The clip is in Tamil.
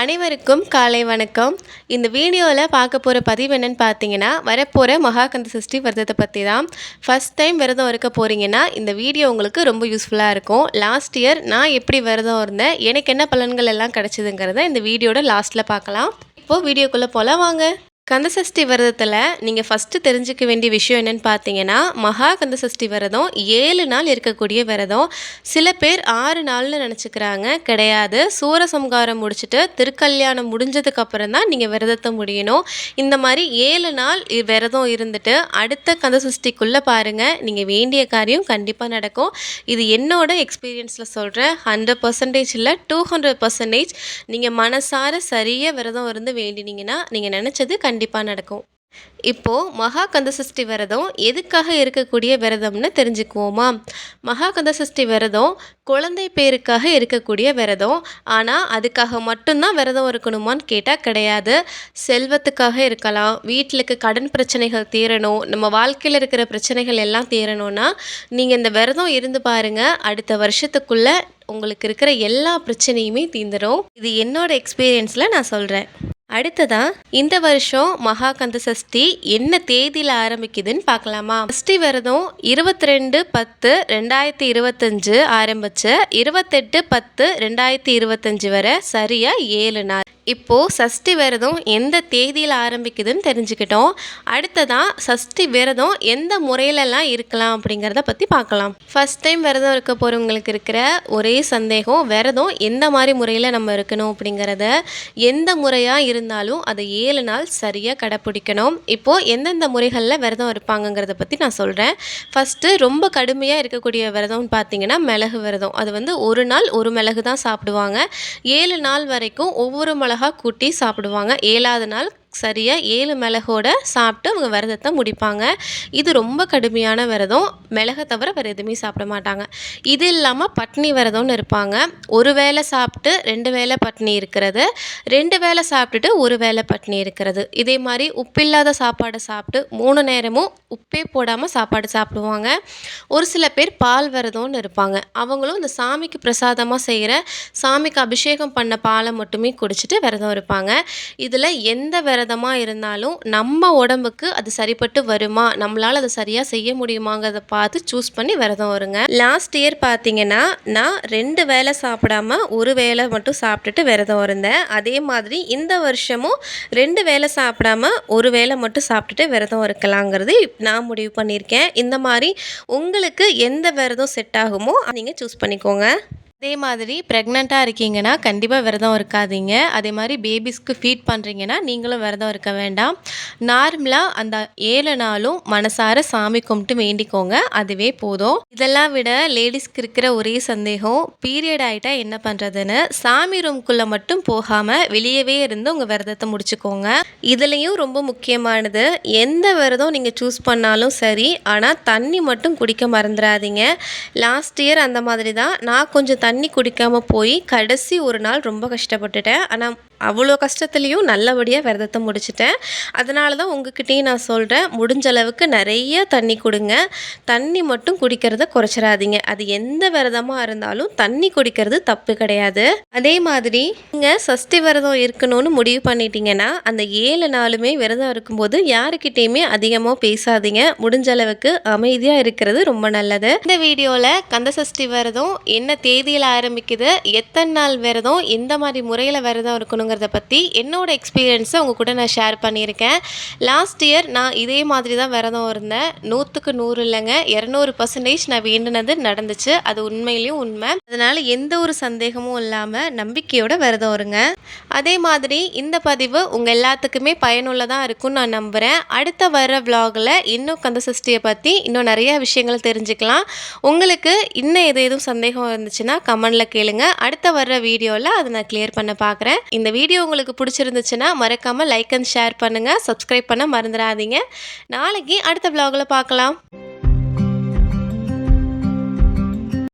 அனைவருக்கும் காலை வணக்கம். இந்த வீடியோவில் பார்க்க போகிற பதிவு என்னென்னு பார்த்தீங்கன்னா வரப்போகிற மகாகந்த சஷ்டி விரதத்தை பற்றி தான் ஃபஸ்ட் டைம் விரதம் இருக்க போகிறீங்கன்னா இந்த வீடியோ உங்களுக்கு ரொம்ப யூஸ்ஃபுல்லாக இருக்கும். லாஸ்ட் இயர் நான் எப்படி விரதம் இருந்தேன் எனக்கு என்ன பலன்கள் எல்லாம் கிடச்சிதுங்கிறத இந்த வீடியோட லாஸ்ட்டில் பார்க்கலாம். இப்போது வீடியோக்குள்ளே போகலாம் வாங்க. கந்தசஷ்டி விரதத்தில் நீங்கள் ஃபஸ்ட்டு தெரிஞ்சுக்க வேண்டிய விஷயம் என்னென்னு பார்த்தீங்கன்னா மகா கந்தசஷ்டி விரதம் ஏழு நாள் இருக்கக்கூடிய விரதம். சில பேர் ஆறு நாள்னு நினச்சிக்கிறாங்க கிடையாது. சூரசம்காரம் முடிச்சுட்டு திருக்கல்யாணம் முடிஞ்சதுக்கப்புறம் தான் நீங்கள் விரதத்தை முடியணும். இந்த மாதிரி ஏழு நாள் விரதம் இருந்துட்டு அடுத்த கந்தசஷ்டிக்குள்ளே பாருங்கள் நீங்கள் வேண்டிய காரியம் கண்டிப்பாக நடக்கும். இது என்னோட எக்ஸ்பீரியன்ஸில் சொல்கிறேன் ஹண்ட்ரட் பர்சன்டேஜ் இல்லை டூ ஹண்ட்ரட் பர்சன்டேஜ் நீங்கள் மனசார சரியாக விரதம் இருந்து வேண்டினீங்கன்னா நீங்கள் நினச்சது கண்டிப்பாக நடக்கும். இப்போது மகா கந்தசஷ்டி விரதம் எதுக்காக இருக்கக்கூடிய விரதம்னு தெரிஞ்சுக்குவோமா? மகா கந்தசஷ்டி விரதம் குழந்தை பேருக்காக இருக்கக்கூடிய விரதம். ஆனால் அதுக்காக மட்டும்தான் விரதம் இருக்கணுமான்னு கேட்டால் கிடையாது. செல்வத்துக்காக இருக்கலாம். வீட்டிலுக்கு கடன் பிரச்சனைகள் தீரணும். நம்ம வாழ்க்கையில் இருக்கிற பிரச்சனைகள் எல்லாம் தீரணும்னா நீங்கள் இந்த விரதம் இருந்து பாருங்கள் அடுத்த வருஷத்துக்குள்ளே உங்களுக்கு இருக்கிற எல்லா பிரச்சனையுமே தீந்துடும் இது என்னோட எக்ஸ்பீரியன்ஸில் நான் சொல்கிறேன் அடுத்ததா இந்த வருஷம் மகாகந்த சஷ்டி என்ன தேதியில் ஆரம்பிக்குதுன்னு பார்க்கலாமா? சஷ்டி விரதம் இருபத்தி ரெண்டு பத்து ரெண்டாயிரத்தி இருபத்தஞ்சு ஆரம்பிச்சு இருபத்தெட்டு பத்து ரெண்டாயிரத்தி இருபத்தஞ்சு வரை சரியா ஏழு நாள். இப்போ சஷ்டி விரதம் எந்த தேதியில் ஆரம்பிக்குதுன்னு தெரிஞ்சுக்கிட்டோம். அடுத்ததான் சஷ்டி விரதம் எந்த முறையிலலாம் இருக்கலாம் அப்படிங்கிறத பற்றி பார்க்கலாம். ஃபஸ்ட் டைம் விரதம் இருக்க போகிறவங்களுக்கு இருக்கிற ஒரே சந்தேகம் விரதம் எந்த மாதிரி முறையில் நம்ம இருக்கணும் அப்படிங்கிறத எந்த முறையாக இருந்தாலும் அதை ஏழு நாள் சரியாக கடைப்பிடிக்கணும். இப்போது எந்தெந்த முறைகளில் விரதம் இருப்பாங்கங்கிறத பற்றி நான் சொல்கிறேன் ஃபஸ்ட்டு ரொம்ப கடுமையாக இருக்கக்கூடிய விரதம்னு பார்த்தீங்கன்னா மிளகு விரதம். அது வந்து ஒரு நாள் ஒரு மிளகு தான் சாப்பிடுவாங்க. ஏழு நாள் வரைக்கும் ஒவ்வொரு மிளகா கூட்டி சாப்பிடுவாங்க. ஏழாவது நாள் சரியாக ஏழு மிளகோட சாப்பிட்டு அவங்க விரதத்தை முடிப்பாங்க. இது ரொம்ப கடுமையான விரதம். மிளகை தவிர வேறு எதுவுமே சாப்பிட மாட்டாங்க. இது இல்லாமல் பட்னி விரதம்னு இருப்பாங்க. ஒரு வேளை சாப்பிட்டு ரெண்டு வேளை பட்னி இருக்கிறது. ரெண்டு வேளை சாப்பிட்டுட்டு ஒரு வேளை பட்னி இருக்கிறது. இதே மாதிரி உப்பில்லாத சாப்பாடை சாப்பிட்டு மூணு நேரமும் உப்பே போடாமல் சாப்பாடு சாப்பிடுவாங்க. ஒரு சில பேர் பால் விரதம்னு இருப்பாங்க. அவங்களும் இந்த சாமிக்கு பிரசாதமாக செய்கிற சாமிக்கு அபிஷேகம் பண்ண பாலை மட்டுமே குடிச்சிட்டு விரதம் இருப்பாங்க. இதில் எந்த விரதமாக இருந்தாலும் நம்ம உடம்புக்கு அது சரிப்பட்டு வருமா? நம்மளால் அதை சரியாக செய்ய முடியுமாங்கிறத பார்த்து சூஸ் பண்ணி விரதம் வருங்க லாஸ்ட் இயர் பார்த்தீங்கன்னா நான் ரெண்டு வேளை சாப்பிடாம ஒரு வேளை மட்டும் சாப்பிட்டுட்டு விரதம் இருந்தேன். அதே மாதிரி இந்த வருஷமும் ரெண்டு வேளை சாப்பிடாம ஒரு வேளை மட்டும் சாப்பிட்டுட்டு விரதம் இருக்கலாங்கிறது நான் முடிவு பண்ணியிருக்கேன். இந்த மாதிரி உங்களுக்கு எந்த விரதம் செட் ஆகுமோ நீங்கள் சூஸ் பண்ணிக்கோங்க. அதே மாதிரி ப்ரெக்னெண்ட்டாக இருக்கீங்கன்னா கண்டிப்பாக விரதம் இருக்காதீங்க. அதே மாதிரி பேபிஸ்க்கு ஃபீட் பண்ணுறீங்கன்னா நீங்களும் விரதம் இருக்க வேண்டாம். நார்மலாக அந்த ஏழு நாளும் மனசார சாமி கும்பிட்டு வேண்டிக்கோங்க. அதுவே போதும். இதெல்லாம் விட லேடிஸ்க்கு இருக்கிற ஒரே சந்தேகம் பீரியட் ஆகிட்டா என்ன பண்ணுறதுன்னு சாமி ரூம்குள்ளே மட்டும் போகாமல் வெளியவே இருந்து உங்கள் விரதத்தை முடிச்சுக்கோங்க. இதுலேயும் ரொம்ப முக்கியமானது எந்த விரதம் நீங்கள் சூஸ் பண்ணாலும் சரி ஆனால் தண்ணி மட்டும் குடிக்க மறந்துடாதீங்க. லாஸ்ட் இயர் அந்த மாதிரி தான் நான் கொஞ்சம் தண்ணி தண்ணி குடிக்காமல் போய் கடைசி ஒரு நாள் ரொம்ப கஷ்டப்பட்டுட்டேன். ஆனால் அவ்வளோ கஷ்டத்துலேயும் நல்லபடியாக விரதத்தை முடிச்சிட்டேன். அதனால தான் உங்ககிட்டயும் நான் சொல்கிறேன் முடிஞ்ச அளவுக்கு நிறைய தண்ணி கொடுங்க. தண்ணி மட்டும் குடிக்கிறத குறைச்சிடாதீங்க. அது எந்த விரதமாக இருந்தாலும் தண்ணி குடிக்கிறது தப்பு கிடையாது. அதே மாதிரி நீங்கள் சஷ்டி விரதம் இருக்கணும்னு முடிவு பண்ணிட்டீங்கன்னா அந்த ஏழு நாளுமே விரதம் இருக்கும்போது யாருக்கிட்டேயுமே அதிகமாக பேசாதீங்க. முடிஞ்ச அளவுக்கு அமைதியாக இருக்கிறது ரொம்ப நல்லது. இந்த வீடியோவில் கந்த சஷ்டி விரதம் என்ன தேதியில் ஆரம்பிக்குது எத்தனை நாள் விரதம் எந்த மாதிரி முறையில் விரதம் இருக்கணும் இருக்கணுங்கிறத பற்றி என்னோட எக்ஸ்பீரியன்ஸை உங்கள் கூட நான் ஷேர் பண்ணியிருக்கேன். லாஸ்ட் இயர் நான் இதே மாதிரி தான் விரதம் இருந்தேன். நூற்றுக்கு நூறு இல்லைங்க இரநூறு பர்சன்டேஜ் நான் வேண்டினது நடந்துச்சு. அது உண்மையிலையும் உண்மை. அதனால் எந்த ஒரு சந்தேகமும் இல்லாமல் நம்பிக்கையோட விரதம் இருங்க. அதே மாதிரி இந்த பதிவு உங்கள் எல்லாத்துக்குமே பயனுள்ளதாக இருக்கும்னு நான் நம்புகிறேன் அடுத்த வர விலாகில் இன்னும் கந்த சஷ்டியை பற்றி இன்னும் நிறைய விஷயங்கள் தெரிஞ்சுக்கலாம். உங்களுக்கு இன்னும் எது எதுவும் சந்தேகம் இருந்துச்சுன்னா கமெண்டில் கேளுங்க. அடுத்த வர்ற வீடியோவில் அதை நான் கிளியர் பண்ண பார்க்குறேன் இந்த வீடியோ உங்களுக்கு பிடிச்சிருந்துச்சுன்னா மறக்காமல் லைக் அண்ட் ஷேர் பண்ணுங்கள் சப்ஸ்கிரைப் பண்ண மறந்துடாதீங்க. நாளைக்கு அடுத்த விலாகில் பார்க்கலாம்.